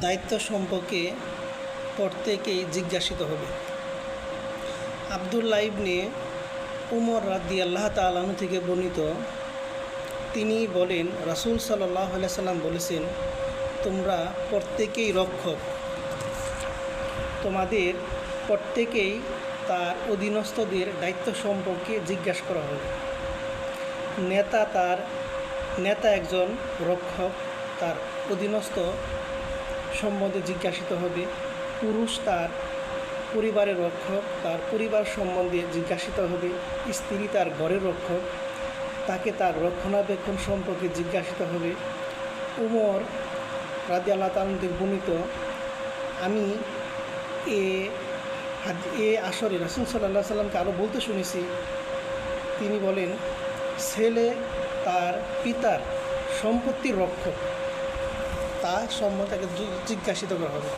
দায়িত্ব সম্পর্কে প্রত্যেকেই জিজ্ঞাসিত হবে। আবদুল্লাহ ইবনে উমর রাদি আল্লাহ তালাহু থেকে বর্ণিত, তিনি বলেন, রাসুল সাল্লাহ সাল্লাম বলেছেন, তোমরা প্রত্যেকেই রক্ষক। তোমাদের প্রত্যেকেই তার অধীনস্থদের দায়িত্ব সম্পর্কে জিজ্ঞাসা করা হবে। নেতা তার, নেতা একজন রক্ষক, তার অধীনস্থ সম্বন্ধে জিজ্ঞাসিত হবে। পুরুষ তার পরিবারের রক্ষক, তার পরিবার সম্বন্ধে জিজ্ঞাসিত হবে। স্ত্রী তার ঘরের রক্ষক, তাকে তার রক্ষণাবেক্ষণ সম্পর্কে জিজ্ঞাসিত হবে। উমর রাজি আল্লাহ তালুদের আমি এ এ আসরে রাসুল সাল্লাহ সাল্লামকে আরও বলতে শুনেছি। তিনি বলেন, ছেলে তার পিতার সম্পত্তির রক্ষক। তার সম্বন্ধে তাকে জিজ্ঞাসিত করা হবে।